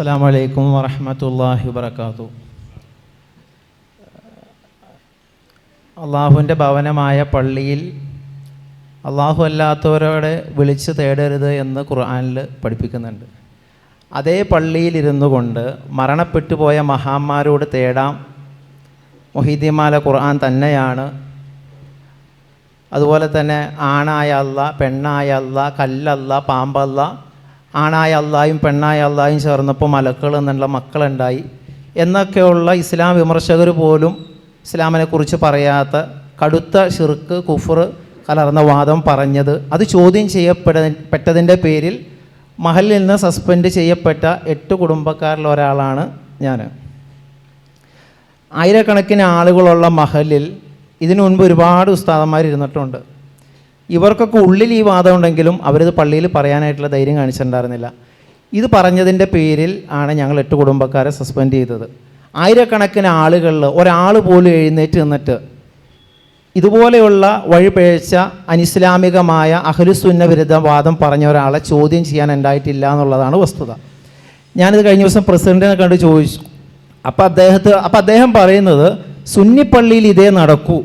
അസ്സാം വലൈക്കും വറഹമത്തല്ലാഹി വബർക്കാത്തു അള്ളാഹുവിന്റെ ഭവനമായ പള്ളിയിൽ അള്ളാഹു അല്ലാത്തവരോടെ വിളിച്ച് തേടരുത് എന്ന് ഖുർആനിൽ പഠിപ്പിക്കുന്നുണ്ട്. അതേ പള്ളിയിലിരുന്നു കൊണ്ട് മരണപ്പെട്ടു പോയ മഹാന്മാരോട് തേടാം. മൊഹീദ്യമാല ഖുർആൻ തന്നെയാണ്. അതുപോലെ തന്നെ ആണായ അല്ല പെണ്ണായ അല്ല കല്ലല്ല പാമ്പല്ല ആണായ അള്ളായും പെണ്ണായ അള്ളായും ചേർന്നപ്പോൾ മലക്കൾ എന്നുള്ള മക്കളുണ്ടായി. എന്നൊക്കെയുള്ള ഇസ്ലാം വിമർശകർ പോലും ഇസ്ലാമിനെക്കുറിച്ച് പറയാത്ത കടുത്ത ഷിർക്ക് കുഫർ കലർന്ന വാദം പറഞ്ഞത്. അത് ചോദ്യം ചെയ്യപ്പെട പെട്ടതിന്റെ പേരിൽ മഹലിൽ നിന്ന് സസ്പെൻഡ് ചെയ്യപ്പെട്ട എട്ട് കുടുംബക്കാരിൽ ഒരാളാണ് ഞാൻ. ആയിരക്കണക്കിന് ആളുകളുള്ള മഹലിൽ ഇതിനു മുൻപ് ഒരുപാട് ഉസ്താദന്മാർ ഇരുന്നിട്ടുണ്ട്. ഇവർക്കൊക്കെ ഉള്ളിൽ ഈ വാദം ഉണ്ടെങ്കിലും അവരിത് പള്ളിയിൽ പറയാനായിട്ടുള്ള ധൈര്യം കാണിച്ചിട്ടുണ്ടായിരുന്നില്ല. ഇത് പറഞ്ഞതിന്റെ പേരിൽ ആണ് ഞങ്ങൾ എട്ട് കുടുംബക്കാരെ സസ്പെൻഡ് ചെയ്തത്. ആയിരക്കണക്കിന് ആളുകളിൽ ഒരാൾ പോലും എഴുന്നേറ്റ് നിന്നിട്ട് ഇതുപോലെയുള്ള വഴിപേഴ്ച അനിസ്ലാമികമായ അഹലുസുന്ന വിരുദ്ധ വാദം പറഞ്ഞ ഒരാളെ ചോദ്യം ചെയ്യാൻ ഉണ്ടായിട്ടില്ല എന്നുള്ളതാണ് വസ്തുത. ഞാനിത് കഴിഞ്ഞ ദിവസം പ്രസിഡന്റിനെ കണ്ട് ചോദിച്ചു. അപ്പോൾ അദ്ദേഹത്തെ അപ്പോൾ അദ്ദേഹം പറയുന്നത് സുന്നിപ്പള്ളിയിൽ ഇതേ നടക്കൂ.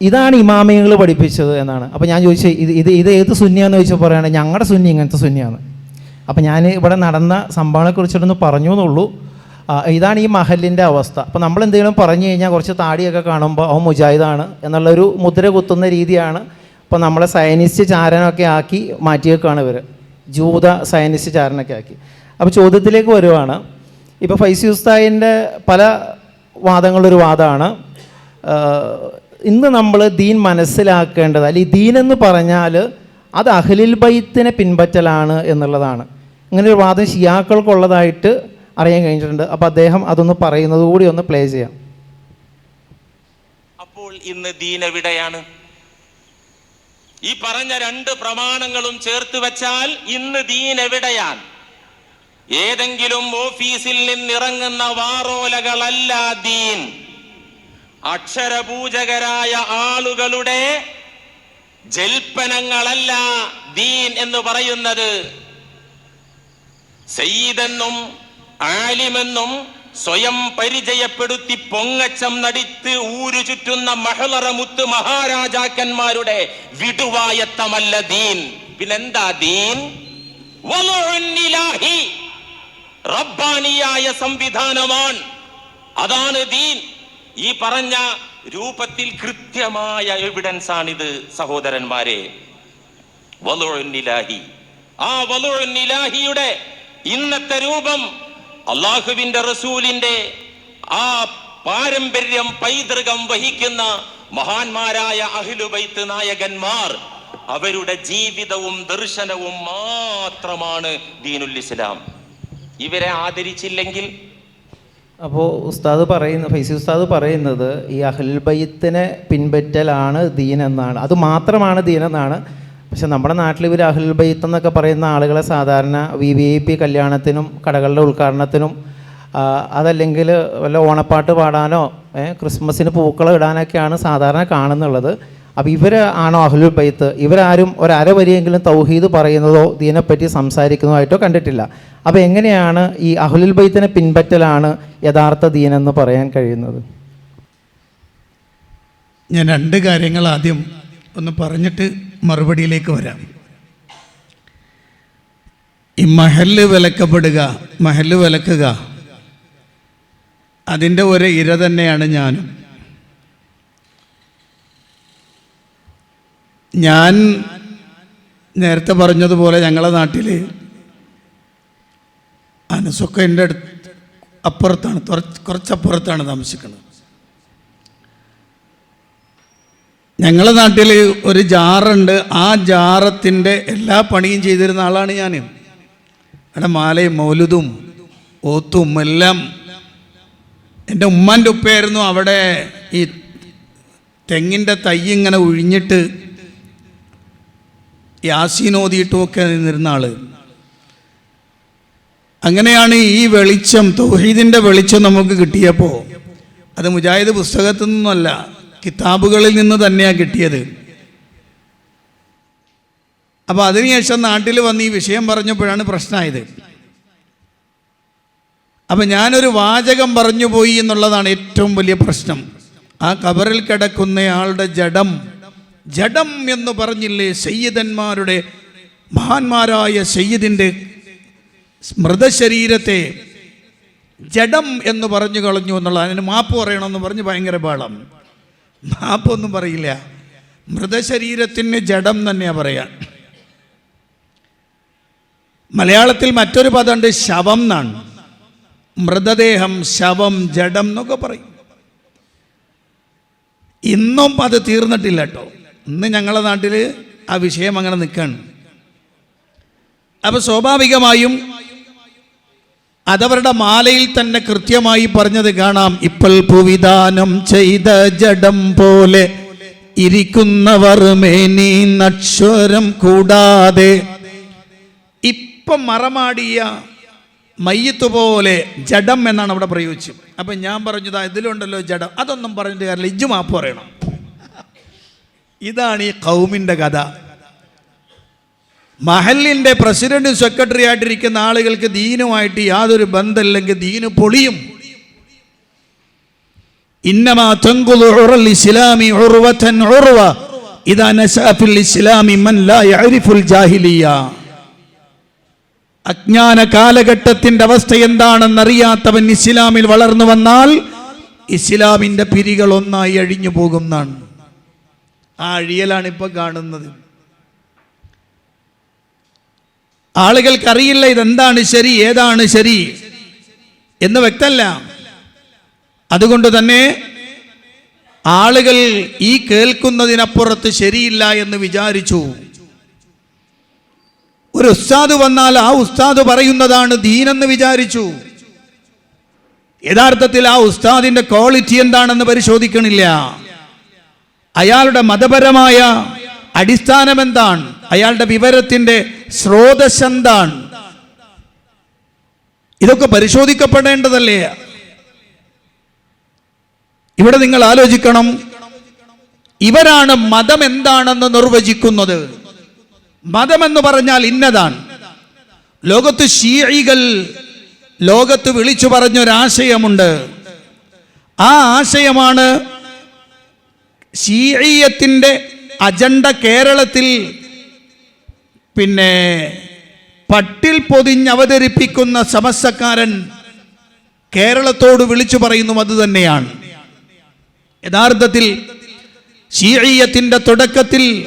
ഇതാണ് ഇമാമിയങ്ങൾ പഠിപ്പിച്ചത് എന്നാണ്. അപ്പോൾ ഞാൻ ചോദിച്ചത് ഇത് ഇത് ഇത് ഏത് സുന്നിയാന്ന് ചോദിച്ചാൽ പറയുകയാണെങ്കിൽ ഞങ്ങളുടെ സുന്നി ഇങ്ങനത്തെ സുന്നിയാണ്. അപ്പോൾ ഞാൻ ഇവിടെ നടന്ന സംഭവങ്ങളെക്കുറിച്ചിട്ടൊന്ന് പറഞ്ഞു എന്നുള്ളൂ ഇതാണ് ഈ മഹലിന്റെ അവസ്ഥ. അപ്പോൾ നമ്മൾ എന്തെങ്കിലും പറഞ്ഞു കഴിഞ്ഞാൽ കുറച്ച് താടിയൊക്കെ കാണുമ്പോൾ അവൻ മുജാഹിദാണ് എന്നുള്ളൊരു മുദ്ര കുത്തുന്ന രീതിയാണ് ഇപ്പോൾ നമ്മളെ സയനിസ്റ്റ് ചാരനൊക്കെ ആക്കി മാറ്റിയേക്കാണ് ഇവർ ജൂത സയനിസ്റ്റ് ചാരനൊക്കെ ആക്കി. അപ്പോൾ ചോദ്യത്തിലേക്ക് വരുവാണ്. ഇപ്പോൾ ഫൈസി ഉസ്തായിന്റെ പല വാദങ്ങളൊരു വാദമാണ് ഇന്ന് നമ്മൾ ദീൻ മനസ്സിലാക്കേണ്ടത് അല്ലെങ്കിൽ ദീൻ എന്ന് പറഞ്ഞാൽ അത് അഹ്ലിൽ ബൈത്തിനെ പിൻപറ്റലാണ് എന്നുള്ളതാണ്. ഇങ്ങനെ ഒരു വാദം ഷിയാക്കൾക്കുള്ളതായിട്ട് അറിയാൻ കഴിഞ്ഞിട്ടുണ്ട്. അപ്പോൾ അദ്ദേഹം അതൊന്ന് പറയുന്നത് കൂടി ഒന്ന് പ്ലേ ചെയ്യാം. അപ്പോൾ ഇന്ന് ദീൻ എവിടെയാണ്? ഈ പറഞ്ഞ രണ്ട് പ്രമാണങ്ങളും ചേർത്ത് വെച്ചാൽ ഇന്ന് ദീൻ എവിടെയാണ്? ഏതെങ്കിലും ഓഫീസിൽ നിന്നിറങ്ങുന്ന വാറോലകളല്ല ദീൻ. അക്ഷരപൂജകരായ ആളുകളുടെ ജൽപ്പനങ്ങളല്ല ദീൻ എന്ന് പറയുന്നത്. സയ്യിദെന്നും ആലിമെന്നും സ്വയം പരിചയപ്പെടുത്തി പൊങ്ങച്ചം നടിത്ത് ഊരു ചുറ്റുന്ന മഹളറമുത്ത് മഹാരാജാക്കന്മാരുടെ വിടുവായത്തമല്ല ദീൻ. പിന്നെന്താ ദീൻ. റബ്ബാനിയായ സംവിധാനമാണ് അതാണ് ദീൻ. ഈ പറഞ്ഞ രൂപത്തിൽ കൃത്യമായ എവിഡൻസ് ആണിത് സഹോദരന്മാരെ. ആ വലുഉൻ ഇലാഹിയുടെ ഇന്നത്തെ രൂപം അള്ളാഹുവിന്റെ റസൂലിന്റെ ആ പാരമ്പര്യം പൈതൃകം വഹിക്കുന്ന മഹാന്മാരായ അഹിലുബൈത്ത് നായകന്മാർ അവരുടെ ജീവിതവും ദർശനവും മാത്രമാണ് ദീനുൽ ഇസ്ലാം ഇവരെ ആദരിച്ചില്ലെങ്കിൽ അപ്പോൾ ഉസ്താദ് പറയുന്ന ഫൈസി ഉസ്താദ് പറയുന്നത് ഈ അഹ്ലുൽ ബയ്യത്തിനെ പിൻപറ്റലാണ് ദീൻ എന്നാണ് അത് മാത്രമാണ് ദീൻ എന്നാണ് പക്ഷെ നമ്മുടെ നാട്ടിൽ ഇവർ അഹ്ലുൽ ബയ്യത്ത് എന്നൊക്കെ പറയുന്ന ആളുകളെ സാധാരണ വി വി ഐ പി കല്യാണത്തിനും കടകളുടെ ഉദ്ഘാടനത്തിനും അതല്ലെങ്കിൽ വല്ല ഓണപ്പാട്ട് പാടാനോ ക്രിസ്മസിന് പൂക്കളം ഇടാനൊക്കെയാണ് സാധാരണ കാണുന്നുള്ളത്. അപ്പോൾ ഇവർ ആണോ അഹ്ലുൽ ബൈത്ത്? ഇവരാരും ഒരര വരിയെങ്കിലും തൗഹീദ് പറയുന്നതോ ഇതിനെപ്പറ്റി സംസാരിക്കുന്നതായിട്ടോ കണ്ടിട്ടില്ല. അപ്പോൾ എങ്ങനെയാണ് ഈ അഹ്ലുൽ ബൈത്തിനെ പിൻപറ്റലാണ് യഥാർത്ഥ ദീനെന്ന് പറയാൻ കഴിയുന്നത്? ഞാൻ രണ്ട് കാര്യങ്ങൾ ആദ്യം ഒന്ന് പറഞ്ഞിട്ട് മറുപടിയിലേക്ക് വരാം. ഈ മഹൽ വിലക്കപ്പെടുക മഹൽ വിലക്കുക അതിന്റെ ഒരു ഇര തന്നെയാണ് ഞാനും. ഞാൻ നേരത്തെ പറഞ്ഞതുപോലെ ഞങ്ങളുടെ നാട്ടിൽ അനസൊക്കെ എന്റെ അടുത്ത് അപ്പുറത്താണ്. കുറച്ചപ്പുറത്താണ് താമസിക്കുന്നത്. ഞങ്ങളുടെ നാട്ടിൽ ഒരു ജാറുണ്ട്. ആ ജാറത്തിന്റെ എല്ലാ പണിയും ചെയ്തിരുന്ന ആളാണ് ഞാൻ അവിടെ മാലയും മൗലുതും ഓത്തും എല്ലാം എന്റെ ഉമ്മാന്റെ ഉപ്പയായിരുന്നു. അവിടെ ഈ തെങ്ങിന്റെ തൈ ഇങ്ങനെ ഒഴിഞ്ഞിട്ട് യാസീനോദിയിട്ടുമൊക്കെ നിന്നിരുന്ന ആൾ. അങ്ങനെയാണ് ഈ വെളിച്ചം തൗഹീദിന്റെ വെളിച്ചം നമുക്ക് കിട്ടിയപ്പോൾ അത് മുജാഹിദ് പുസ്തകത്തിൽ നിന്നല്ല കിതാബുകളിൽ നിന്ന് തന്നെയാണ് കിട്ടിയത്. അപ്പോൾ അതിനുശേഷം നാട്ടിൽ വന്ന് ഈ വിഷയം പറഞ്ഞപ്പോഴാണ് പ്രശ്നമായത്. അപ്പം ഞാനൊരു വാചകം പറഞ്ഞു പോയി എന്നുള്ളതാണ് ഏറ്റവും വലിയ പ്രശ്നം. ആ കബറിൽ കിടക്കുന്നയാളുടെ ജഡം ജഡം എന്ന് പറഞ്ഞില്ലേ സയ്യിദന്മാരുടെ മഹാന്മാരായ സയ്യിദിന്റെ മൃതശരീരത്തെ. ജഡം എന്ന് പറഞ്ഞു കളഞ്ഞു എന്നുള്ള അതിന് മാപ്പ് പറയണമെന്ന് പറഞ്ഞ് ഭയങ്കര ബഹളം. മാപ്പൊന്നും പറയില്ല. മൃതശരീരത്തിന് ജഡം തന്നെയാണ് പറയാ. മലയാളത്തിൽ മറ്റൊരു പദമുണ്ട് ശവം എന്നാണ്. മൃതദേഹം ശവം ജഡം എന്നൊക്കെ പറയും. ഇന്നും അത് തീർന്നിട്ടില്ല കേട്ടോ. ഇന്ന് ഞങ്ങളുടെ നാട്ടിൽ ആ വിഷയം അങ്ങനെ നിൽക്കുകയാണ് അപ്പോൾ സ്വാഭാവികമായും അതവരുടെ മാലയിൽ തന്നെ കൃത്യമായി പറഞ്ഞത് കാണാം. ഇപ്പോൾ പുവിധാനം ചെയ്ത ജഡം പോലെ ഇരിക്കുന്നവർ മേനി നക്ഷരം കൂടാതെ. ഇപ്പം മറമാടിയ മയ്യത്ത് പോലെ ജഡം എന്നാണ് അവിടെ പ്രയോഗിച്ചത്. അപ്പം ഞാൻ പറഞ്ഞതാ ഇതിലുണ്ടല്ലോ ജഡം. അതൊന്നും പറഞ്ഞിട്ട് കാര്യമില്ല. ഇജ്ജു മാപ്പ് പറയണം. ഇതാണ് ഈ കൗമിന്റെ കഥ. മഹലിന്റെ പ്രസിഡന്റ് സെക്രട്ടറി ആയിട്ടിരിക്കുന്ന ആളുകൾക്ക് ദീനുമായിട്ട് യാതൊരു ബന്ധമില്ലെങ്കിൽ ദീനു പൊളിയും. ഇസ്ലാമി ഇസ്ലാമി മൻ ലാ യഅരിഫുൽ ജാഹിലിയ അജ്ഞാന കാലഘട്ടത്തിന്റെ അവസ്ഥ എന്താണെന്നറിയാത്തവൻ ഇസ്ലാമിൽ വളർന്നു വന്നാൽ ഇസ്ലാമിന്റെ പിരികൾ ഒന്നായി അഴിഞ്ഞു പോകുന്നതാണ്. ആ അഴിയലാണ് ഇപ്പോൾ കാണുന്നത്. ആളുകൾക്കറിയില്ല ഇതെന്താണ് ശരി ഏതാണ് ശരി എന്ന് വ്യക്തമല്ല. അതുകൊണ്ട് തന്നെ ആളുകൾ ഈ കേൾക്കുന്നതിനപ്പുറത്ത് ശരിയില്ല എന്ന് വിചാരിച്ചു. ഒരു ഉസ്താദ് വന്നാൽ ആ ഉസ്താദ് പറയുന്നതാണ് ദീനെന്ന് വിചാരിച്ചു. യഥാർത്ഥത്തിൽ ആ ഉസ്താദിന്റെ ക്വാളിറ്റി എന്താണെന്ന് പരിശോധിക്കണില്ല. അയാളുടെ മതപരമായ അടിസ്ഥാനം എന്താണ് അയാളുടെ വിവരത്തിന്റെ സ്രോതസ് എന്താണ്? ഇതൊക്കെ പരിശോധിക്കപ്പെടേണ്ടതല്ലേ? ഇവിടെ നിങ്ങൾ ആലോചിക്കണം. ഇവരാണ് മതം എന്താണെന്ന് നിർവചിക്കുന്നത്. മതമെന്ന് പറഞ്ഞാൽ ഇന്നതാണ്. ലോകത്ത് ഷീഴികൾ ലോകത്ത് വിളിച്ചു പറഞ്ഞൊരാശയമുണ്ട്. ആ ആശയമാണ് ഷീയത്തിന്റെ അജണ്ട കേരളത്തിൽ പിന്നെ പട്ടിൽ പൊതിഞ്ഞ് അവതരിപ്പിക്കുന്ന സമസ്തക്കാരൻ കേരളത്തോട് വിളിച്ചു പറയുന്നു അത് തന്നെയാണ്. യഥാർത്ഥത്തിൽ ഷീയത്തിന്റെ തുടക്കത്തിൽ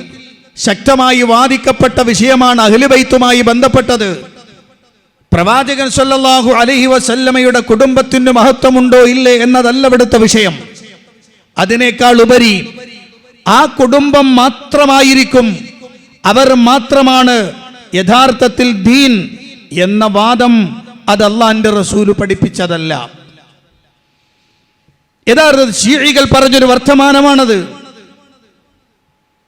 ശക്തമായി വാദിക്കപ്പെട്ട വിഷയമാണ് അഖിലുബൈത്തുമായി ബന്ധപ്പെട്ടത്. പ്രവാചകൻ സല്ലല്ലാഹു അലഹി വസല്ലമയുടെ കുടുംബത്തിന് മഹത്വമുണ്ടോ ഇല്ലേ എന്നതല്ല ഇവിടുത്തെ വിഷയം. അതിനേക്കാൾ ഉപരി ആ കുടുംബം മാത്രമായിരിക്കും. അവർ മാത്രമാണ് യഥാർത്ഥത്തിൽ ദീൻ എന്ന വാദം അത് അള്ളാന്റെ റസൂൽ പഠിപ്പിച്ചതല്ല. യഥാർത്ഥത്തിൽ ഷീഴികൾ പറഞ്ഞൊരു വർത്തമാനമാണത്.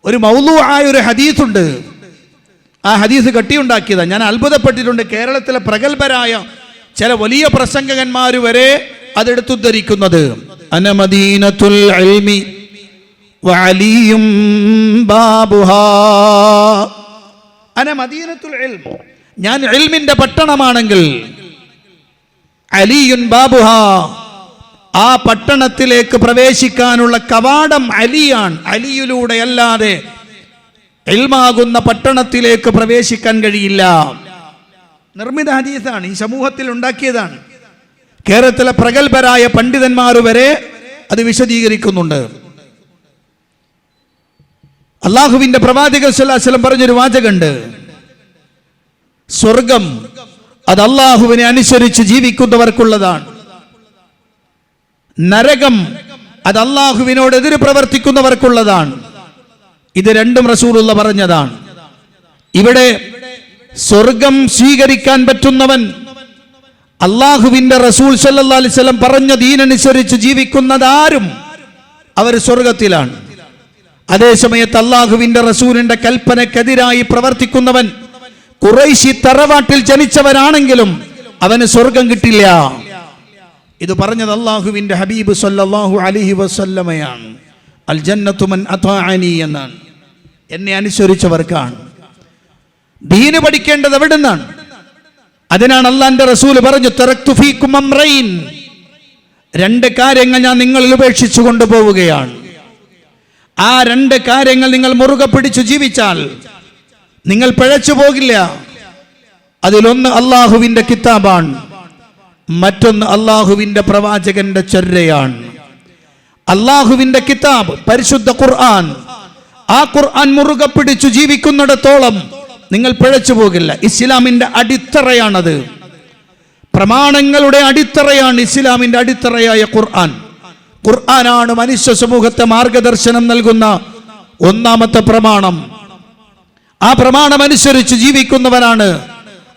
ഒരു മൗലു ആയ ഒരു ഹദീസുണ്ട്. ആ ഹദീസ് കെട്ടിയുണ്ടാക്കിയതാണ് ഞാൻ അത്ഭുതപ്പെട്ടിട്ടുണ്ട്. കേരളത്തിലെ പ്രഗത്ഭരായ ചില വലിയ പ്രസംഗകന്മാർ വരെ അതെടുത്തുദ്ധരിക്കുന്നത്. അനമദീനത്തുൽ ഇൽമി വഅലിയും ബാബുഹാ. അനമദീനത്തുൽ ഇൽം ഞാൻ ഇൽമിന്റെ പട്ടണമാണെങ്കിൽ അലിയുൻ ബാബുഹ. ആ പട്ടണത്തിലേക്ക് പ്രവേശിക്കാനുള്ള കവാടം അലിയാണ്. അലിയിലൂടെ അല്ലാതെ എൽമാകുന്ന പട്ടണത്തിലേക്ക് പ്രവേശിക്കാൻ കഴിയില്ല. നിർമ്മിത ഹദീസാണ്. ഈ സമൂഹത്തിൽ ഉണ്ടാക്കിയതാണ്. കേരളത്തിലെ പ്രഗത്ഭരായ പണ്ഡിതന്മാർ വരെ അത് വിശദീകരിക്കുന്നുണ്ട്. അള്ളാഹുവിന്റെ പ്രവാചകൻ സ്വലാസ്ലം പറഞ്ഞൊരു വാചകമുണ്ട്. സ്വർഗം അത് അള്ളാഹുവിനെ അനുസരിച്ച് ജീവിക്കുന്നവർക്കുള്ളതാണ്. നരകം അത് അള്ളാഹുവിനോട് എതിര് പ്രവർത്തിക്കുന്നവർക്കുള്ളതാണ്. ഇത് രണ്ടും റസൂലുള്ള പറഞ്ഞതാണ്. ഇവിടെ സ്വർഗം സ്വീകരിക്കാൻ പറ്റുന്നവൻ അള്ളാഹുവിന്റെ റസൂൽ സല്ലാ അലിസ്ലം പറഞ്ഞ ദീനനുസരിച്ച് ജീവിക്കുന്നതാരും അവർ സ്വർഗത്തിലാണ്. അതേസമയത്ത് അള്ളാഹുവിന്റെ റസൂലിന്റെ കൽപ്പനക്കെതിരായി പ്രവർത്തിക്കുന്നവൻ കുറേശി തറവാട്ടിൽ ജനിച്ചവനാണെങ്കിലും അവന് സ്വർഗം കിട്ടില്ല. ഇത് പറഞ്ഞത് അള്ളാഹുവിന്റെ ഹബീബ് സല്ലാഹു അലിഹി വസല്ലമയാണ്. അൽ ജന്നത്തു മൻ അതാഅനി എന്നാണ്. എന്നെ അനുസരിച്ചവർക്കാണ്. ദീന് പഠിക്കേണ്ടത് എവിടെ നിന്നാണ് അതിനാണ് അള്ളാന്റെ റസൂൽ പറഞ്ഞു. രണ്ട് കാര്യങ്ങൾ ഞാൻ നിങ്ങളിൽ ഉപേക്ഷിച്ചു കൊണ്ടുപോവുകയാണ്. ആ രണ്ട് കാര്യങ്ങൾ നിങ്ങൾ മുറുകെ പിടിച്ചു ജീവിച്ചാൽ നിങ്ങൾ പിഴച്ചു പോകില്ല. അതിലൊന്ന് അള്ളാഹുവിന്റെ കിതാബാണ് മറ്റൊന്ന് അള്ളാഹുവിന്റെ പ്രവാചകന്റെ ചൊരയാണ്. അള്ളാഹുവിന്റെ കിതാബ് പരിശുദ്ധ ഖുർആൻ ആ ഖുർആൻ മുറുകെ പിടിച്ചു ജീവിക്കുന്നിടത്തോളം നിങ്ങൾ പിഴച്ചു പോകില്ല. ഇസ്ലാമിന്റെ അടിത്തറയാണത്. പ്രമാണങ്ങളുടെ അടിത്തറയാണ് ഇസ്ലാമിന്റെ അടിത്തറയായ ഖുർആൻ. ഖുർആനാണ് മനുഷ്യ സമൂഹത്തെ മാർഗദർശനം നൽകുന്ന ഒന്നാമത്തെ പ്രമാണം. ആ പ്രമാണം അനുസരിച്ച് ജീവിക്കുന്നവരാണ്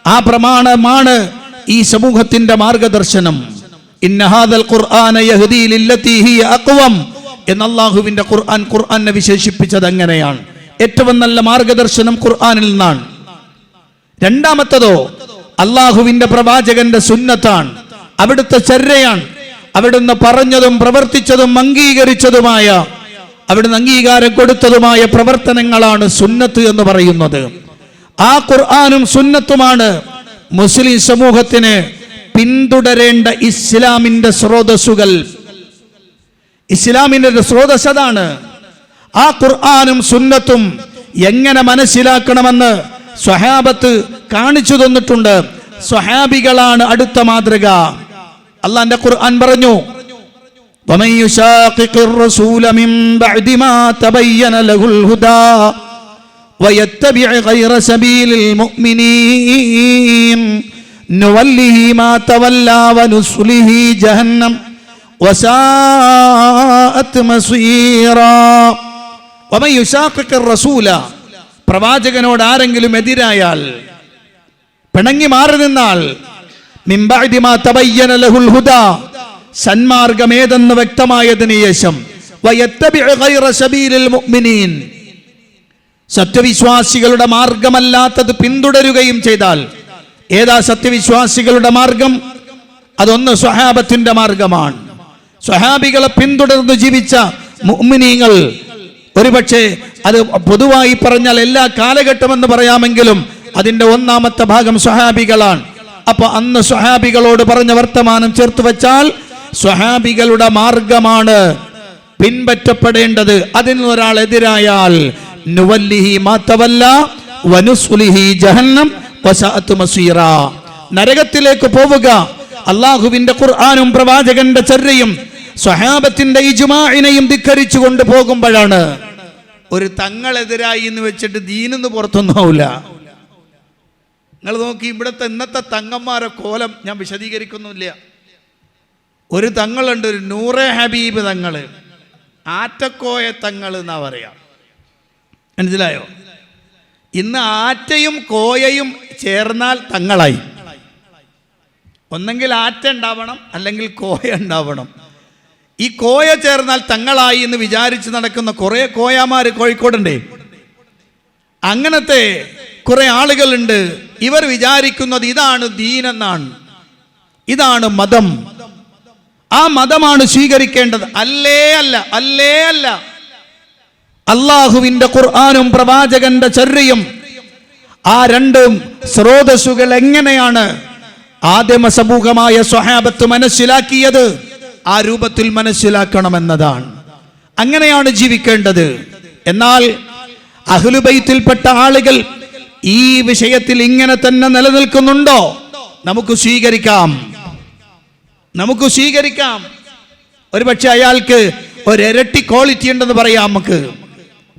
ആ പ്രമാണമാണ് ഈ സമൂഹത്തിന്റെ മാർഗദർശനം. ഇന്നഹാദൽ ഖുർആന യഹ്ദീ ഖുർആൻ ഖുർആനെ വിശേഷിപ്പിച്ചത് അങ്ങനെയാണ്. ഏറ്റവും നല്ല മാർഗദർശനം ഖുർആാനിൽ നിന്നാണ്. രണ്ടാമത്തതോ അള്ളാഹുവിന്റെ പ്രവാചകന്റെ സുന്നത്താണ്. അവിടുത്തെ ചര്യയാണ്. അവിടുന്ന് പറഞ്ഞതും പ്രവർത്തിച്ചതും അംഗീകരിച്ചതുമായ അവിടുന്ന് അംഗീകാരം കൊടുത്തതുമായ പ്രവർത്തനങ്ങളാണ് സുന്നത്ത് എന്ന് പറയുന്നത്. ആ ഖുർആാനും സുന്നത്തുമാണ്. മുസ്ലിം സമൂഹത്തിന് പിന്തുടരേണ്ട ഇസ്ലാമിന്റെ സ്രോതസ്സുകൾ. ഇസ്ലാമിന്റെ സ്രോതസ് അതാണ്. ആ ഖുർആാനും സുന്നത്തും എങ്ങനെ മനസ്സിലാക്കണമെന്ന് സ്വഹാബത്ത് കാണിച്ചു തന്നിട്ടുണ്ട്. സ്വഹാബികളാണ് അടുത്ത മാതൃക. അല്ലാന്റെ ഖുർആൻ പറഞ്ഞു ജഹന്നം റസൂല പ്രവാചകനോട് ആരെങ്കിലും എതിരായാൽ പിണങ്ങി മാറി നിന്നാൽ സന്മാർഗമേതെന്ന് വ്യക്തമായതിന് ശേഷം സത്യവിശ്വാസികളുടെ മാർഗമല്ലാത്തത് പിന്തുടരുകയും ചെയ്താൽ ഏതാ സത്യവിശ്വാസികളുടെ മാർഗം? അതൊന്ന് സ്വഹാബത്തിന്റെ മാർഗമാണ്. സ്വഹാബികളെ പിന്തുടർന്ന് ജീവിച്ച മുഅ്മിനീങ്ങൾ ഒരുപക്ഷെ അത് പൊതുവായി പറഞ്ഞാൽ എല്ലാ കാലഘട്ടമെന്ന് പറയാമെങ്കിലും അതിന്റെ ഒന്നാമത്തെ ഭാഗം സ്വഹാബികളാണ്. അപ്പൊ അന്ന് സ്വഹാബികളോട് പറഞ്ഞ വർത്തമാനം ചേർത്ത് വെച്ചാൽ സ്വഹാബികളുടെ മാർഗമാണ് പിൻപറ്റപ്പെടേണ്ടത്. അതിന് ഒരാൾ എതിരായാൽ നുവല്ലിഹി മാത്തവല്ല വനുസ്ലിഹി ജഹന്നം മസീറ. നരകത്തിലേക്ക് പോവുക. അള്ളാഹുവിന്റെ ഖുർആാനും പ്രവാചകന്റെ ചര്യയും സ്വഹാബത്തിന്റെ ഇജ്മാഇനെയും ധിക്കരിച്ചു കൊണ്ട് പോകുമ്പോഴാണ് ഒരു തങ്ങളെതിരായി എന്ന് വെച്ചിട്ട് ദീനെന്ന് പുറത്തൊന്നും ആവില്ല നിങ്ങൾ നോക്കി ഇവിടുത്തെ ഇന്നത്തെ തങ്ങന്മാരെ കോലം ഞാൻ വിശദീകരിക്കുന്നില്ല. ഒരു തങ്ങളുണ്ട് ഒരു നൂറെ ഹബീബ് തങ്ങൾ. ആറ്റക്കോയ തങ്ങൾ എന്നാ പറയാം. മനസ്സിലായോ? ഇന്ന് ആറ്റയും കോയയും ചേർന്നാൽ തങ്ങളായി. ഒന്നെങ്കിൽ ആറ്റ ഉണ്ടാവണം അല്ലെങ്കിൽ കോയ ഉണ്ടാവണം. ഈ കോയ ചേർന്നാൽ തങ്ങളായി എന്ന് വിചാരിച്ച് നടക്കുന്ന കുറേ കോയാമാര് കോഴിക്കോടുണ്ടേ. അങ്ങനത്തെ കുറെ ആളുകളുണ്ട്. ഇവർ വിചാരിക്കുന്നത് ഇതാണ് ദീൻ എന്നാണ് ഇതാണ് മതം. ആ മതമാണ് സ്വീകരിക്കേണ്ടത്. അല്ലേ അല്ല അല്ലേ അല്ല. അള്ളാഹുവിന്റെ ഖുർആാനും പ്രവാചകന്റെ ചര്യയും ആ രണ്ടും സ്രോതസ്സുകൾ എങ്ങനെയാണ് ആദിമ സമൂഹമായ സ്വഹാബത്ത് മനസ്സിലാക്കിയത്? ആ രൂപത്തിൽ മനസ്സിലാക്കണമെന്നതാണ്. അങ്ങനെയാണ് ജീവിക്കേണ്ടത്. എന്നാൽ അഹ്ലുബൈത്തിൽപ്പെട്ട ആളുകൾ ഈ വിഷയത്തിൽ ഇങ്ങനെ തന്നെ നിലനിൽക്കുന്നുണ്ടോ? നമുക്ക് സ്വീകരിക്കാം. നമുക്ക് സ്വീകരിക്കാം. ഒരുപക്ഷെ അയാൾക്ക് ഒരിരട്ടി ക്വാളിറ്റി ഉണ്ടെന്ന് പറയാം നമുക്ക്.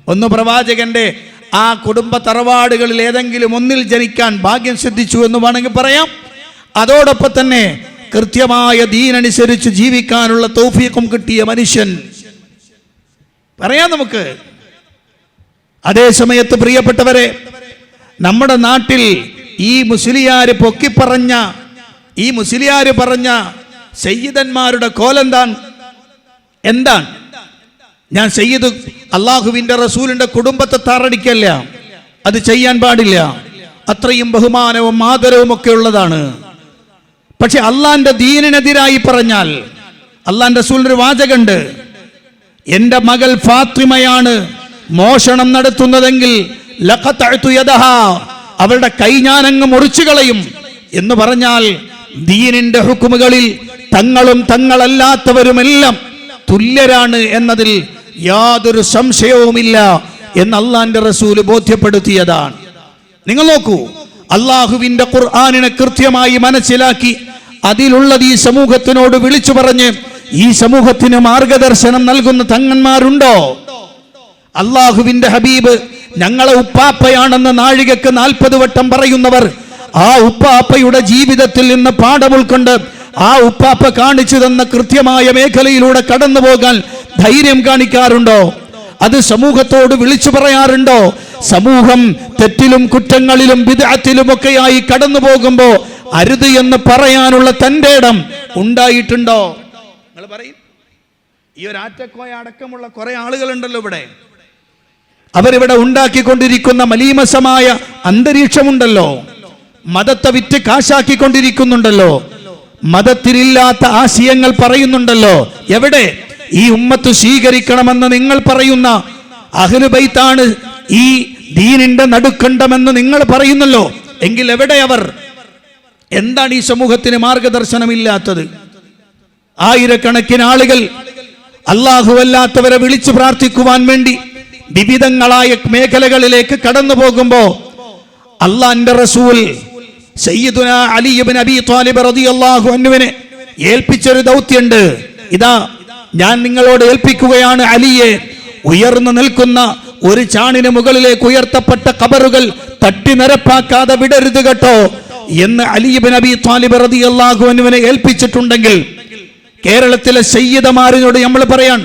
ഒന്ന് പ്രവാചകന്റെ ആ കുടുംബ തറവാടുകളിൽ ഏതെങ്കിലും ഒന്നിൽ ജനിക്കാൻ ഭാഗ്യം സിദ്ധിച്ചു എന്ന് വേണമെങ്കിൽ പറയാം. അതോടൊപ്പം തന്നെ കൃത്യമായ ദീനനുസരിച്ച് ജീവിക്കാനുള്ള തൗഫീഖും കിട്ടിയ മനുഷ്യൻ. പറയാം നമുക്ക്. അതേ സമയത്ത് പ്രിയപ്പെട്ടവരെ നമ്മുടെ നാട്ടിൽ ഈ മുസ്ലിയാര് പൊക്കിപ്പറഞ്ഞ ഈ മുസ്ലിയാർ പറഞ്ഞ സയ്യിദന്മാരുടെ കോലെന്താൻ എന്താണ്? ഞാൻ സയ്യിദ് അള്ളാഹുവിന്റെ റസൂലിന്റെ കുടുംബത്തെ താറടിക്കല്ല. അത് ചെയ്യാൻ പാടില്ല. അത്രയും ബഹുമാനവും ആദരവും ഒക്കെ ഉള്ളതാണ്. പക്ഷെ അള്ളാന്റെ ദീനിനെതിരായി പറഞ്ഞാൽ അള്ളാന്റെ റസൂലിന്റെ വാചകണ്ട് എന്റെ മകൾ ഫാത്തിമയാണ് മോഷണം നടത്തുന്നതെങ്കിൽ. അവളുടെ കൈ ഞാനങ്ങ് മുറിച്ചു കളയും എന്ന് പറഞ്ഞാൽ ദീനിന്റെ ഹുക്കുമുകളിൽ തങ്ങളും തങ്ങളല്ലാത്തവരുമെല്ലാം തുല്യരാണ് എന്നതിൽ യാതൊരു സംശയവുമില്ല എന്ന് അള്ളാന്റെ റസൂൽ ബോധ്യപ്പെടുത്തിയതാണ് നിങ്ങൾ നോക്കൂ അള്ളാഹുവിന്റെ ഖുർആാനിനെ കൃത്യമായി മനസ്സിലാക്കി അതിലുള്ളത് ഈ സമൂഹത്തിനോട് വിളിച്ചു പറഞ്ഞ് ഈ സമൂഹത്തിന് മാർഗദർശനം നൽകുന്ന തങ്ങന്മാരുണ്ടോ? അള്ളാഹുവിന്റെ ഹബീബ് ഞങ്ങളെ ഉപ്പാപ്പയാണെന്ന് നാഴികക്ക് നാൽപ്പത് വട്ടം പറയുന്നവർ ആ ഉപ്പാപ്പയുടെ ജീവിതത്തിൽ നിന്ന് പാഠം ഉൾക്കൊണ്ട് ആ ഉപ്പാപ്പ കാണിച്ചു തന്ന കൃത്യമായ മേഖലയിലൂടെ കടന്നു പോകാൻ ധൈര്യം കാണിക്കാറുണ്ടോ? അത് സമൂഹത്തോട് വിളിച്ചു പറയാറുണ്ടോ? സമൂഹം തെറ്റിലും കുറ്റങ്ങളിലും വിദഗ്ധത്തിലുമൊക്കെയായി കടന്നു പോകുമ്പോ അരുത് എന്ന് പറയാനുള്ള തന്റെ ഇടം ഉണ്ടായിട്ടുണ്ടോ? നിങ്ങൾ പറയും. ഈ ഒരു ആറ്റക്കോയ അടക്കമുള്ള കുറെ ആളുകളുണ്ടല്ലോ ഇവിടെ. അവരിവിടെ ഉണ്ടാക്കിക്കൊണ്ടിരിക്കുന്ന മലീമസമായ അന്തരീക്ഷമുണ്ടല്ലോ. മതത്തെ വിറ്റ് കാശാക്കിക്കൊണ്ടിരിക്കുന്നുണ്ടല്ലോ. മതത്തിലില്ലാത്ത ആശയങ്ങൾ പറയുന്നുണ്ടല്ലോ. എവിടെ? ഈ ഉമ്മത്ത് സ്വീകരിക്കണമെന്ന് നിങ്ങൾ പറയുന്ന അഹ്ലുബൈത്താണ് ഈ ദീനിന്റെ നടുക്കണ്ടമെന്ന് നിങ്ങൾ പറയുന്നല്ലോ. എങ്കിൽ എവിടെ അവർ? എന്താണ് ഈ സമൂഹത്തിന് മാർഗദർശനമില്ലാത്തത്? ആയിരക്കണക്കിന് ആളുകൾ അല്ലാഹുവല്ലാത്തവരെ വിളിച്ചു പ്രാർത്ഥിക്കുവാൻ വേണ്ടി വിവിധങ്ങളായ മേഖലകളിലേക്ക് കടന്നു പോകുമ്പോ അള്ളാന്റെ റസൂൽ ഏൽപ്പിച്ചൊരു ദൗത്യമുണ്ട് ഇതാ ഞാൻ നിങ്ങളോട് ഏൽപ്പിക്കുകയാണ് അലിയെ ഉയർന്നു നിൽക്കുന്ന ഒരു ചാണിന് മുകളിലേക്ക് ഉയർത്തപ്പെട്ട കബറുകൾ തട്ടി നിരപ്പാക്കാതെ വിടരുത് കേട്ടോ. എന്ന് അലിബിൻ അബി ത്വാലിബ് റളിയല്ലാഹു അള്ളാഹുവിനെ ഏൽപ്പിച്ചിട്ടുണ്ടെങ്കിൽ കേരളത്തിലെ സയ്യിദമാരിനോട് നമ്മൾ പറയാൻ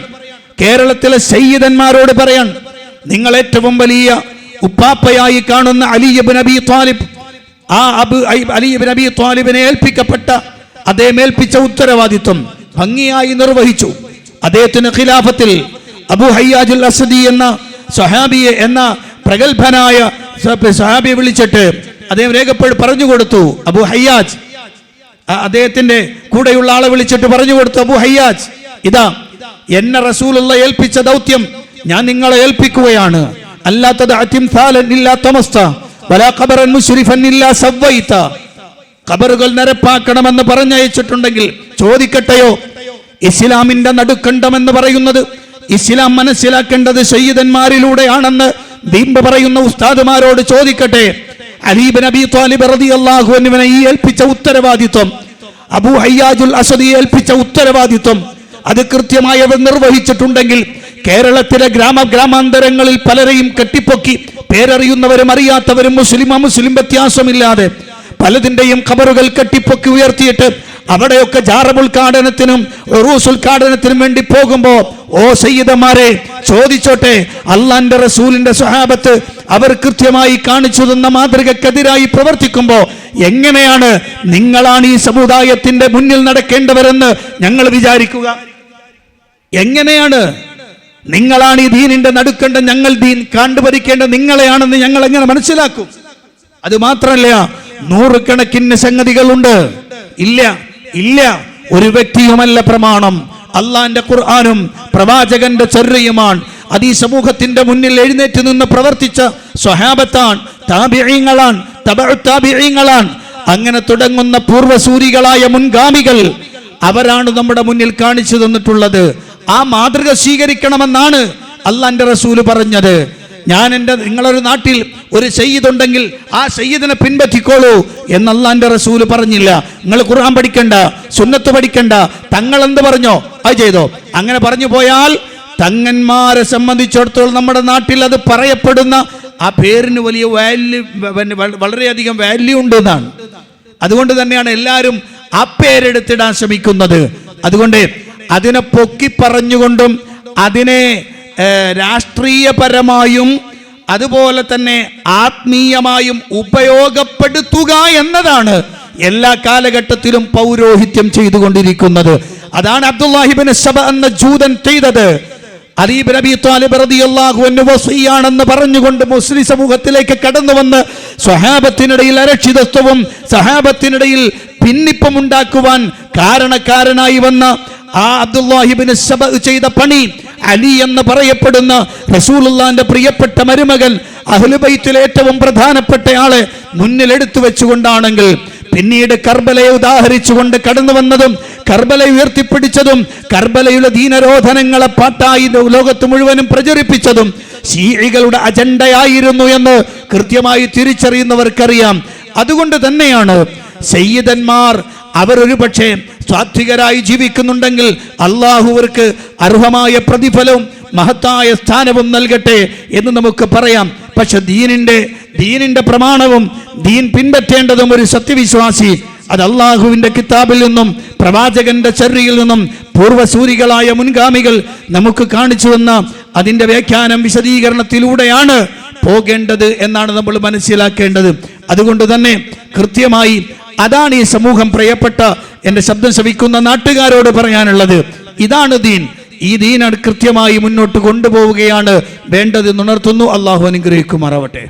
കേരളത്തിലെ സയ്യിദന്മാരോട് പറയാൻ നിങ്ങൾ ഏറ്റവും വലിയ ഉപ്പാപ്പയായി കാണുന്ന അലിയബ് നബി താലിബ് ആ അബ് അലിയബ് നബി താലിബിനെ ഏൽപ്പിക്കപ്പെട്ട അദ്ദേഹം ഏൽപ്പിച്ച ഉത്തരവാദിത്വം ഭംഗിയായി നിർവഹിച്ചു. അദ്ദേഹത്തിന് ഖിലാഫത്തിൽ അബു ഹയ്യാജുൽ അസദി എന്ന സഹാബിയെ എന്ന പ്രഗത്ഭനായ സഹാബിയെ വിളിച്ചിട്ട് അദ്ദേഹം രേഖപ്പെടു പറഞ്ഞു കൊടുത്തു. അബു ഹയ്യാജ്. അദ്ദേഹത്തിന്റെ കൂടെയുള്ള ആളെ വിളിച്ചിട്ട് പറഞ്ഞു കൊടുത്തു അബു ഹയ്യാജ് ഇതാ എന്നെ റസൂലുള്ള ഏൽപ്പിച്ച ദൗത്യം ഞാൻ നിങ്ങളെ ഏൽപ്പിക്കുകയാണ്. അല്ലാത്തത് ഖബറുകൾ നിരപ്പാക്കണമെന്ന് പറഞ്ഞയച്ചിട്ടുണ്ടെങ്കിൽ ചോദിക്കട്ടെയോ? ഇസ്ലാമിന്റെ നടുക്കണ്ടമെന്ന് പറയുന്നത് ഇസ്ലാം മനസ്സിലാക്കേണ്ടത് സയ്യിദന്മാരിലൂടെയാണെന്ന് ദീമ്പ് പറയുന്ന ഉസ്താദുമാരോട് ചോദിക്കട്ടെ. അലീബ് നബി ത്വാലിബ് അള്ളാഹു എന്നിവനെ ഈ ഏൽപ്പിച്ച ഉത്തരവാദിത്വം? അബൂ ഹയ്യാജുൽ അസദി ഏൽപ്പിച്ച ഉത്തരവാദിത്വം? അത് കൃത്യമായി അവർ നിർവഹിച്ചിട്ടുണ്ടെങ്കിൽ കേരളത്തിലെ ഗ്രാമ ഗ്രാമാന്തരങ്ങളിൽ പലരെയും കെട്ടിപ്പൊക്കി പേരറിയുന്നവരും അറിയാത്തവരും മുസ്ലിം മുസ്ലിം വ്യത്യാസമില്ലാതെ പലതിന്റെയും ഖബറുകൾ കെട്ടിപ്പൊക്കി ഉയർത്തിയിട്ട് അവിടെയൊക്കെ ജാറബ് ഉദ്ഘാടനത്തിനും ഒറൂസ് ഉദ്ഘാടനത്തിനും വേണ്ടി പോകുമ്പോ ഓ സയ്യിദമാരെ ചോദിച്ചോട്ടെ അള്ളാന്റെ റസൂലിന്റെ സ്വഹാബത്ത് അവർ കൃത്യമായി കാണിച്ചു തന്ന മാതൃകക്കെതിരായി പ്രവർത്തിക്കുമ്പോ എങ്ങനെയാണ് നിങ്ങളാണ് ഈ സമുദായത്തിന്റെ മുന്നിൽ നടക്കേണ്ടവരെന്ന് ഞങ്ങൾ വിചാരിക്കുക? എങ്ങനെയാണ് നിങ്ങളാണ് ഈ ദീനിന്റെ നടുക്കേണ്ട ഞങ്ങൾ ദീൻ കണ്ടുപരിക്കേണ്ട നിങ്ങളെയാണെന്ന് ഞങ്ങൾ എങ്ങനെ മനസ്സിലാക്കും? അത് മാത്രമല്ല നൂറുകണക്കിന് സംഗതികളുണ്ട്. ഇല്ല. ഇല്ല. ഒരു വ്യക്തിയുമല്ല പ്രമാണം. അള്ളാന്റെ ഖുർആാനും പ്രവാചകന്റെ ചര്യയുമാണ് അത് ഈ സമൂഹത്തിന്റെ മുന്നിൽ എഴുന്നേറ്റ് നിന്ന് പ്രവർത്തിച്ച സ്വഹാബത്താൻ താബിഴീങ്ങളാണ് താബിഴീങ്ങളാണ് അങ്ങനെ തുടങ്ങുന്ന പൂർവസൂരികളായ മുൻഗാമികൾ അവരാണ് നമ്മുടെ മുന്നിൽ കാണിച്ചു തന്നിട്ടുള്ളത്. ആ മാതൃക സ്വീകരിക്കണമെന്നാണ് അള്ളാന്റെ റസൂൽ പറഞ്ഞത്. ഞാൻ എന്റെ നിങ്ങളൊരു നാട്ടിൽ ഒരു ഉണ്ടെങ്കിൽ ആ സയ്യിദിനെ പിൻപറ്റിക്കോളൂ എന്ന് എന്റെ റസൂൽ പറഞ്ഞില്ല. നിങ്ങൾ ഖുർആൻ പഠിക്കണ്ട സുന്നത്ത് പഠിക്കണ്ട. തങ്ങൾ എന്ത് പറഞ്ഞോ അത് ചെയ്തോ. അങ്ങനെ പറഞ്ഞു പോയാൽ തങ്ങന്മാരെ സംബന്ധിച്ചിടത്തോളം നമ്മുടെ നാട്ടിൽ അത് പറയപ്പെടുന്ന ആ പേരിന് വലിയ വാല്യൂ വളരെയധികം വാല്യൂ ഉണ്ട് എന്നാണ്. അതുകൊണ്ട് തന്നെയാണ് എല്ലാവരും ആ പേരെടുത്തിടാൻ ശ്രമിക്കുന്നത്. അതുകൊണ്ട് അതിനെ പൊക്കി പറഞ്ഞുകൊണ്ടും അതിനെ രാഷ്ട്രീയപരമായും അതുപോലെ തന്നെ ആത്മീയമായും ഉപയോഗപ്പെടുത്തുക എന്നതാണ് എല്ലാ കാലഘട്ടത്തിലും പൗരോഹിത്യം ചെയ്തുകൊണ്ടിരിക്കുന്നത്. അതാണ് അബ്ദുല്ലാഹിബിൻ സബ എന്ന ജൂതൻ ചെയ്തത്. അലീബ് നബി താലിബ് റളിയല്ലാഹു എന്നെ വസിയാണെന്ന് പറഞ്ഞുകൊണ്ട് മുസ്ലിം സമൂഹത്തിലേക്ക് കടന്നു വന്ന് സ്വഹാബത്തിനിടയിൽ അരക്ഷിതത്വവും സഹാബത്തിനിടയിൽ ഭിന്നിപ്പും ഉണ്ടാക്കുവാൻ കാരണക്കാരനായി വന്ന ആ അബ്ദുല്ലാഹിബിന് സബ ചെയ്ത പണി അലി എന്ന് പറയപ്പെടുന്ന റസൂലുള്ളാന്റെ പ്രിയപ്പെട്ട മരുമകൻ അഹ്ലുബൈത്തിൽ ഏറ്റവും പ്രധാനപ്പെട്ട ആളെ മുന്നിൽ എടുത്തു വെച്ചുകൊണ്ടാണെങ്കിൽ പിന്നീട് കർബലയെ ഉദാഹരിച്ചുകൊണ്ട് കടന്നു വന്നതും കർബല ഉയർത്തിപ്പിടിച്ചതും കർബലയുടെ ദീനരോധനങ്ങളെ പാട്ടായി ലോകത്ത് മുഴുവനും പ്രചരിപ്പിച്ചതും ശീഴികളുടെ അജണ്ടയായിരുന്നു എന്ന് കൃത്യമായി തിരിച്ചറിയുന്നവർക്കറിയാം. അതുകൊണ്ട് തന്നെയാണ് സയ്യിദന്മാർ അവരൊരു പക്ഷേ സാത്വികരായി ജീവിക്കുന്നുണ്ടെങ്കിൽ അള്ളാഹുവർക്ക് അർഹമായ പ്രതിഫലവും മഹത്തായ സ്ഥാനവും നൽകട്ടെ എന്ന് നമുക്ക് പറയാം. പക്ഷെ ദീനിന്റെ ദീനിന്റെ പ്രമാണവും ദീൻ പിൻപറ്റേണ്ടതും ഒരു സത്യവിശ്വാസി അത് അള്ളാഹുവിന്റെ കിതാബിൽ നിന്നും പ്രവാചകന്റെ ചര്യയിൽ നിന്നും പൂർവസൂരികളായ മുൻഗാമികൾ നമുക്ക് കാണിച്ചു വന്ന അതിന്റെ വ്യാഖ്യാനം വിശദീകരണത്തിലൂടെയാണ് പോകേണ്ടത് എന്നാണ് നമ്മൾ മനസ്സിലാക്കേണ്ടത്. അതുകൊണ്ട് തന്നെ കൃത്യമായി അതാണ് ഈ സമൂഹം പ്രിയപ്പെട്ട എന്റെ ശബ്ദം ശ്രവിക്കുന്ന നാട്ടുകാരോട് പറയാനുള്ളത്. ഇതാണ് ദീൻ. ഈ ദീൻ കൃത്യമായി മുന്നോട്ട് കൊണ്ടുപോവുകയാണ് വേണ്ടതെന്ന് ഉണർത്തുന്നു അള്ളാഹു അനുഗ്രഹിക്കുമാറാവട്ടെ.